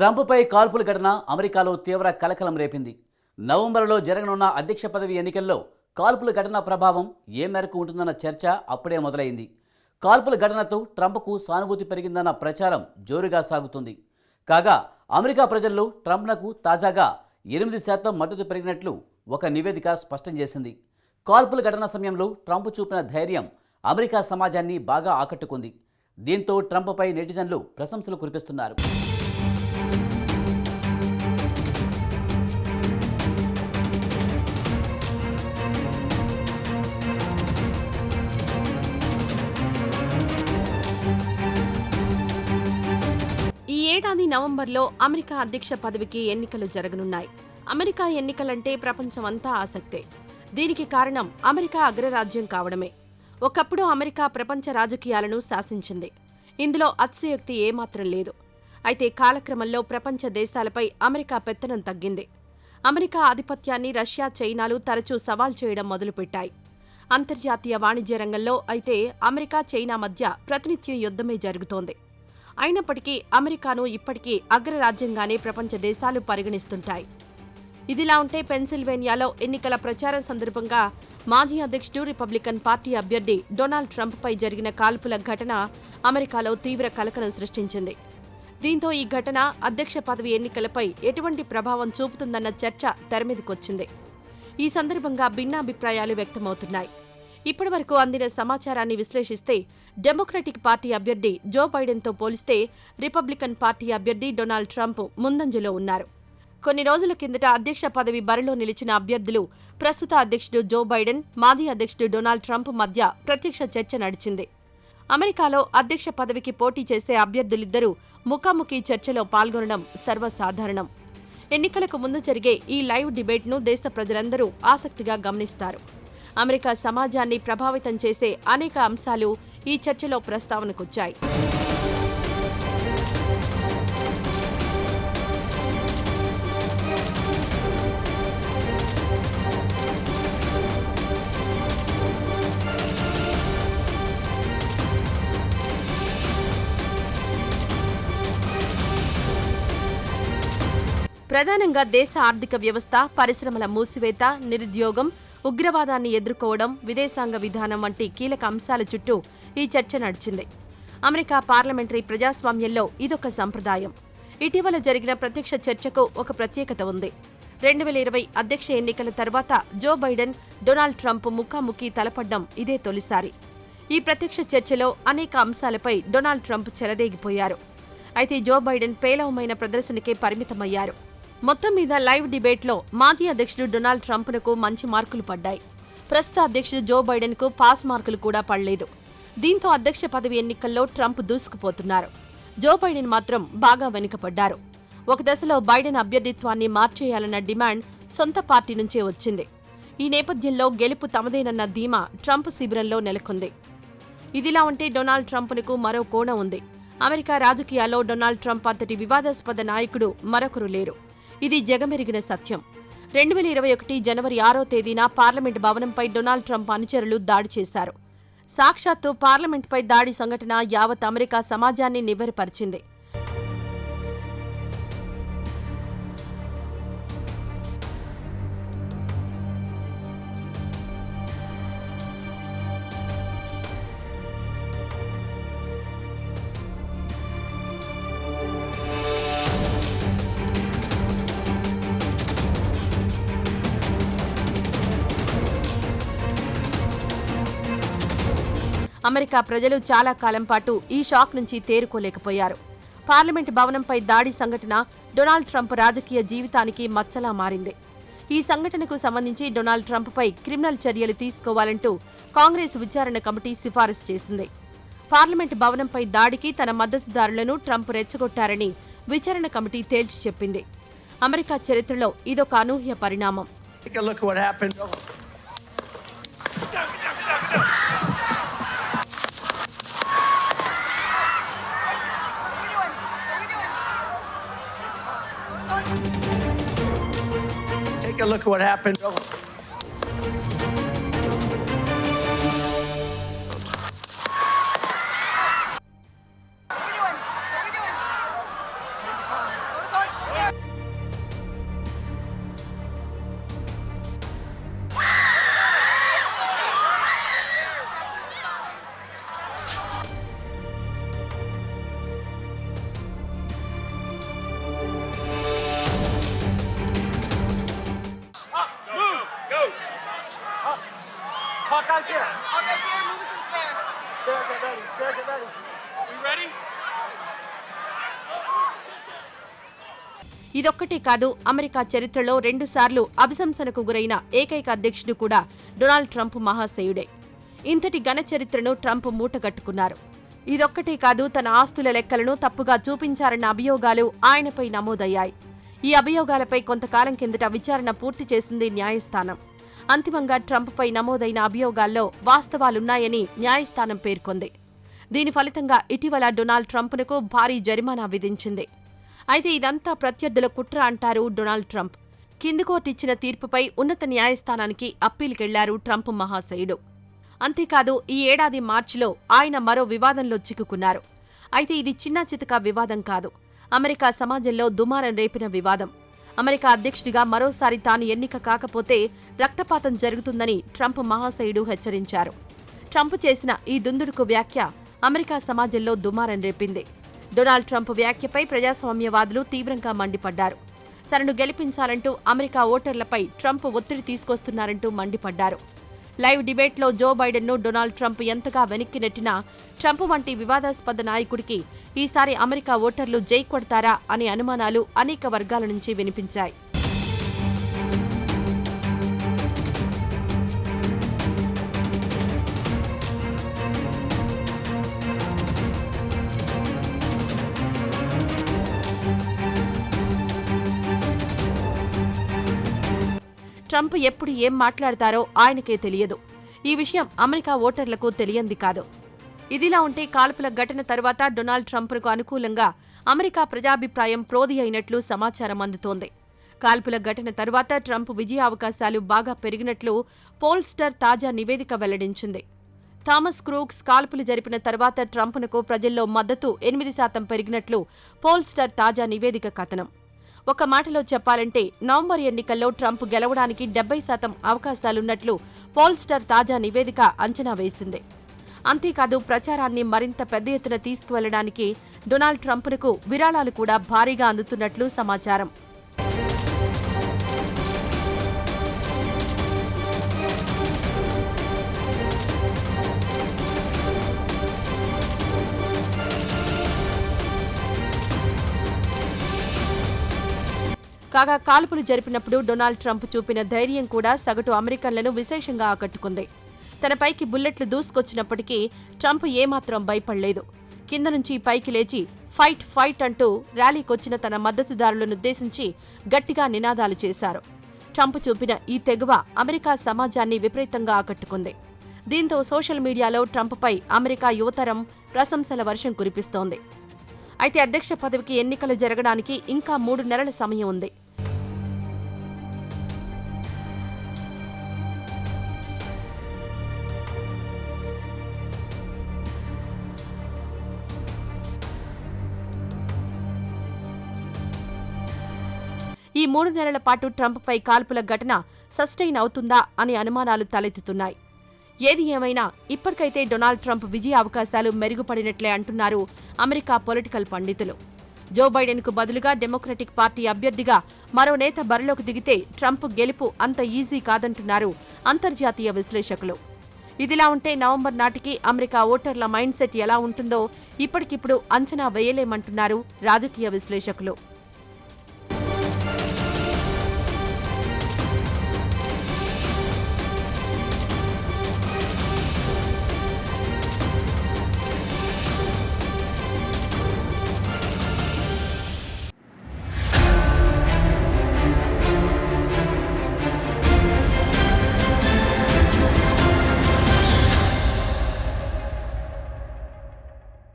ట్రంప్పై కాల్పుల ఘటన అమెరికాలో తీవ్ర కలకలం రేపింది. నవంబర్లో జరగనున్న అధ్యక్ష పదవి ఎన్నికల్లో కాల్పుల ఘటన ప్రభావం ఏ మేరకు ఉంటుందన్న చర్చ అప్పుడే మొదలైంది. కాల్పుల ఘటనతో ట్రంప్కు సానుభూతి పెరిగిందన్న ప్రచారం జోరుగా సాగుతుంది. కాగా అమెరికా ప్రజల్లో ట్రంప్నకు తాజాగా ఎనిమిది శాతం మద్దతు పెరిగినట్లు ఒక నివేదిక స్పష్టం చేసింది. కాల్పుల ఘటన సమయంలో ట్రంప్ చూపిన ధైర్యం అమెరికా సమాజాన్ని బాగా ఆకట్టుకుంది. దీంతో ట్రంప్పై నెటిజన్లు ప్రశంసలు కురిపిస్తున్నారు. ఈ ఏడాది నవంబర్లో అమెరికా అధ్యక్ష పదవికి ఎన్నికలు జరగనున్నాయి. అమెరికా ఎన్నికలంటే ప్రపంచమంతా ఆసక్తే. దీనికి కారణం అమెరికా అగ్రరాజ్యం కావడమే. ఒకప్పుడు అమెరికా ప్రపంచ రాజకీయాలను శాసించింది. ఇందులో అతిశయోక్తి ఏమాత్రం లేదు. అయితే కాలక్రమంలో ప్రపంచ దేశాలపై అమెరికా పెత్తనం తగ్గింది. అమెరికా ఆధిపత్యాన్ని రష్యా చైనాలు తరచూ సవాల్ చేయడం మొదలుపెట్టాయి. అంతర్జాతీయ వాణిజ్య రంగంలో అయితే అమెరికా చైనా మధ్య ప్రతినిత్యం యుద్ధమే జరుగుతోంది. అయినప్పటికీ అమెరికాను ఇప్పటికీ అగ్రరాజ్యంగానే ప్రపంచ దేశాలు పరిగణిస్తుంటాయి. ఇదిలా ఉంటే పెన్సిల్వేనియాలో ఎన్నికల ప్రచారం సందర్భంగా మాజీ అధ్యక్షుడు రిపబ్లికన్ పార్టీ అభ్యర్థి డొనాల్డ్ ట్రంప్పై జరిగిన కాల్పుల ఘటన అమెరికాలో తీవ్ర కలకలం సృష్టించింది. దీంతో ఈ ఘటన అధ్యక్ష పదవి ఎన్నికలపై ఎటువంటి ప్రభావం చూపుతుందన్న చర్చ తెరమీదకొచ్చింది. ఈ సందర్భంగా భిన్నాభిప్రాయాలు వ్యక్తమవుతున్నాయి. ఇప్పటివరకు అందిన సమాచారాన్ని విశ్లేషిస్తే డెమోక్రటిక్ పార్టీ అభ్యర్థి జో బైడెన్తో పోలిస్తే రిపబ్లికన్ పార్టీ అభ్యర్థి డొనాల్డ్ ట్రంప్ ముందంజలో ఉన్నారు. కొన్ని రోజుల కిందట అధ్యక్ష పదవి బరిలో నిలిచిన అభ్యర్థులు ప్రస్తుత అధ్యక్షుడు జో బైడెన్ మాజీ అధ్యక్షుడు డొనాల్డ్ ట్రంప్ మధ్య ప్రత్యక్ష చర్చ నడిచింది. అమెరికాలో అధ్యక్ష పదవికి పోటీ చేసే అభ్యర్థులిద్దరూ ముఖాముఖి చర్చలో పాల్గొనడం సర్వసాధారణం. ఎన్నికలకు ముందు జరిగే ఈ లైవ్ డిబేట్ను దేశ ప్రజలందరూ ఆసక్తిగా గమనిస్తారు. అమెరికా సమాజాన్ని ప్రభావితం చేసే అనేక అంశాలు ఈ చర్చలో ప్రస్తావనకొచ్చాయి. ప్రధానంగా దేశ ఆర్థిక వ్యవస్థ పరిశ్రమల మూసివేత నిరుద్యోగం ఉగ్రవాదాన్ని ఎదుర్కోవడం విదేశాంగ విధానం వంటి కీలక అంశాల చుట్టూ ఈ చర్చ నడిచింది. అమెరికా పార్లమెంటరీ ప్రజాస్వామ్యంలో ఇదొక సంప్రదాయం. ఇటీవల జరిగిన ప్రత్యక్ష చర్చకు ఒక ప్రత్యేకత ఉంది. రెండు వేల ఇరవై అధ్యక్ష ఎన్నికల తర్వాత జో బైడెన్ డొనాల్డ్ ట్రంప్ ముఖాముఖి తలపడ్డం ఇదే తొలిసారి. ఈ ప్రత్యక్ష చర్చలో అనేక అంశాలపై డొనాల్డ్ ట్రంప్ చెలరేగిపోయారు. అయితే జో బైడెన్ పేలవమైన ప్రదర్శనకే పరిమితమయ్యారు. మొత్తం మీద లైవ్ డిబేట్లో మాజీ అధ్యక్షుడు డొనాల్డ్ ట్రంప్నకు మంచి మార్కులు పడ్డాయి. ప్రస్తుత అధ్యక్షుడు జో బైడెన్కు పాస్ మార్కులు కూడా పడలేదు. దీంతో అధ్యక్ష పదవి ఎన్నికల్లో ట్రంప్ దూసుకుపోతున్నారు. జో బైడెన్ మాత్రం బాగా వెనుకపడ్డారు ఒక దశలో బైడెన్ అభ్యర్థిత్వాన్ని మార్చేయాలన్న డిమాండ్ సొంత పార్టీ నుంచే వచ్చింది. ఈ నేపథ్యంలో గెలుపు తమదేనన్న ధీమా ట్రంప్ శిబిరంలో నెలకొంది. ఇదిలా ఉంటే డొనాల్డ్ ట్రంప్నకు మరో కోణం ఉంది. అమెరికా రాజకీయాల్లో డొనాల్డ్ ట్రంప్ అంతటి వివాదాస్పద నాయకుడు మరొకరు లేరు. ఇది జగమెరిగిన సత్యం. రెండు వేల ఇరవై ఒకటి జనవరి ఆరో తేదీన పార్లమెంట్ భవనంపై డొనాల్డ్ ట్రంప్ అనుచరులు దాడి చేశారు. సాక్షాత్తు పార్లమెంట్పై దాడి సంఘటన యావత్ అమెరికా సమాజాన్ని నివ్వెరపరిచింది. అమెరికా ప్రజలు చాలా కాలం పాటు ఈ షాక్ నుంచి తేరుకోలేకపోయారు. పార్లమెంట్ భవనంపై దాడి సంఘటన డొనాల్డ్ ట్రంప్ రాజకీయ జీవితానికి మచ్చలా మారింది. ఈ సంఘటనకు సంబంధించి డొనాల్డ్ ట్రంప్పై క్రిమినల్ చర్యలు తీసుకోవాలంటూ కాంగ్రెస్ విచారణ కమిటీ సిఫారసు చేసింది. పార్లమెంట్ భవనంపై దాడికి తన మద్దతుదారులను ట్రంప్ రెచ్చగొట్టారని విచారణ కమిటీ తేల్చి చెప్పింది. అమెరికా చరిత్రలో ఇదొక అనూహ్య పరిణామం. Take a look at what happened. Guys here. Guys here, move it to the stair. Stair, get ready. Stair, get ready. We ready? ఇదొక్కటే కాదు అమెరికా చరిత్రలో రెండుసార్లు అభిశంసనకు గురైన ఏకైక అధ్యక్షుడు కూడా డొనాల్డ్ ట్రంప్ మహాశయుడే ఇంతటి ఘన చరిత్రను ట్రంప్ మూటగట్టుకున్నారు ఇదొక్కటే కాదు తన ఆస్తుల లెక్కలను తప్పుగా చూపించారన్న అభియోగాలు ఆయనపై నమోదయ్యాయి ఈ అభియోగాలపై కొంతకాలం కిందట విచారణ పూర్తి చేసింది న్యాయస్థానం అంతిమంగా ట్రంప్పై నమోదైన అభియోగాల్లో వాస్తవాలున్నాయని న్యాయస్థానం పేర్కొంది. దీని ఫలితంగా ఇటీవల డొనాల్డ్ ట్రంప్నకు భారీ జరిమానా విధించింది. అయితే ఇదంతా ప్రత్యర్థుల కుట్ర అంటారు డొనాల్డ్ ట్రంప్. కింది కోర్టు ఇచ్చిన తీర్పుపై ఉన్నత న్యాయస్థానానికి అప్పీలుకెళ్ళారు ట్రంప్ మహాశయుడు. అంతేకాదు ఈ ఏడాది మార్చిలో ఆయన మరో వివాదంలో చిక్కుకున్నారు. అయితే ఇది చిన్న చితక వివాదం కాదు. అమెరికా సమాజంలో దుమారం రేపిన వివాదం. అమెరికా అధ్యక్షుడిగా మరోసారి తాను ఎన్నిక కాకపోతే రక్తపాతం జరుగుతుందని ట్రంప్ మహాశయుడు హెచ్చరించారు. ట్రంప్ చేసిన ఈ దుందుడుకు వ్యాఖ్య అమెరికా సమాజంలో దుమారం రేపింది. డొనాల్డ్ ట్రంప్ వ్యాఖ్యపై ప్రజాస్వామ్యవాదులు తీవ్రంగా మండిపడ్డారు. తనను గెలిపించాలంటూ అమెరికా ఓటర్లపై ట్రంప్ ఒత్తిడి తీసుకొస్తున్నారంటూ మండిపడ్డారు. లైవ్ డిబేట్లో జో బైడెన్ను డొనాల్డ్ ట్రంప్ ఎంతగా వెనక్కి నెట్టినా ట్రంప్ వంటి వివాదాస్పద నాయకుడికి ఈసారి అమెరికా ఓటర్లు జై కొడతారా అనే అనుమానాలు అనేక వర్గాల నుంచి వినిపించాయి. ట్రంప్ ఎప్పుడు ఏం మాట్లాడతారో ఆయనకే తెలియదు. ఈ విషయం అమెరికా ఓటర్లకు తెలియంది కాదు. ఇదిలా ఉంటే కాల్పుల ఘటన తర్వాత డొనాల్డ్ ట్రంప్కు అనుకూలంగా అమెరికా ప్రజాభిప్రాయం ప్రోధి అయినట్లు సమాచారం అందుతోంది. కాల్పుల ఘటన తర్వాత ట్రంప్ విజయ అవకాశాలు బాగా పెరిగినట్లు పోల్స్టర్ తాజా నివేదిక వెల్లడించింది. థామస్ క్రూక్స్ కాల్పులు జరిపిన తర్వాత ట్రంప్నకు ప్రజల్లో మద్దతు ఎనిమిది శాతం పెరిగినట్లు పోల్స్టర్ తాజా నివేదిక కథనం. ఒక మాటలో చెప్పాలంటే నవంబర్ ఎన్నికల్లో ట్రంప్ గెలవడానికి డెబ్బై శాతం అవకాశాలున్నట్లు పోల్స్టర్ తాజా నివేదిక అంచనా వేసింది. అంతేకాదు ప్రచారాన్ని మరింత పెద్ద ఎత్తున తీసుకువెళ్ళడానికి డొనాల్డ్ ట్రంప్నకు విరాళాలు కూడా భారీగా అందుతున్నట్లు సమాచారం. కాగా కాల్పులు జరిపినప్పుడు డొనాల్డ్ ట్రంప్ చూపిన ధైర్యం కూడా సగటు అమెరికన్లను విశేషంగా ఆకట్టుకుంది. తనపైకి బుల్లెట్లు దూసుకొచ్చినప్పటికీ ట్రంప్ ఏమాత్రం భయపడలేదు. కింద నుంచి పైకి లేచి ఫైట్ ఫైట్ అంటూ ర్యాలీకొచ్చిన తన మద్దతుదారులనుద్దేశించి గట్టిగా నినాదాలు చేశారు. ట్రంప్ చూపిన ఈ తెగువ అమెరికా సమాజాన్ని విపరీతంగా ఆకట్టుకుంది. దీంతో సోషల్ మీడియాలో ట్రంప్పై అమెరికా యువతరం ప్రశంసల వర్షం కురిపిస్తోంది. అయితే అధ్యక్ష పదవికి ఎన్నికలు జరగడానికి ఇంకా మూడు నెలల సమయం ఉంది. ఈ మూడు నెలల పాటు ట్రంప్పై కాల్పుల ఘటన సస్టైన్ అవుతుందా అనే అనుమానాలు తలెత్తుతున్నాయి. ఏది ఏమైనా ఇప్పటికైతే డొనాల్డ్ ట్రంప్ విజయ అవకాశాలు మెరుగుపడినట్లే అంటున్నారు అమెరికా పొలిటికల్ పండితులు. జో బైడెన్కు బదులుగా డెమోక్రటిక్ పార్టీ అభ్యర్థిగా మరో నేత బరిలోకి దిగితే ట్రంప్ గెలుపు అంత ఈజీ కాదంటున్నారు అంతర్జాతీయ విశ్లేషకులు. ఇదిలా ఉంటే నవంబర్ నాటికి అమెరికా ఓటర్ల మైండ్ సెట్ ఎలా ఉంటుందో ఇప్పటికిప్పుడు అంచనా వేయలేమంటున్నారు రాజకీయ విశ్లేషకులు.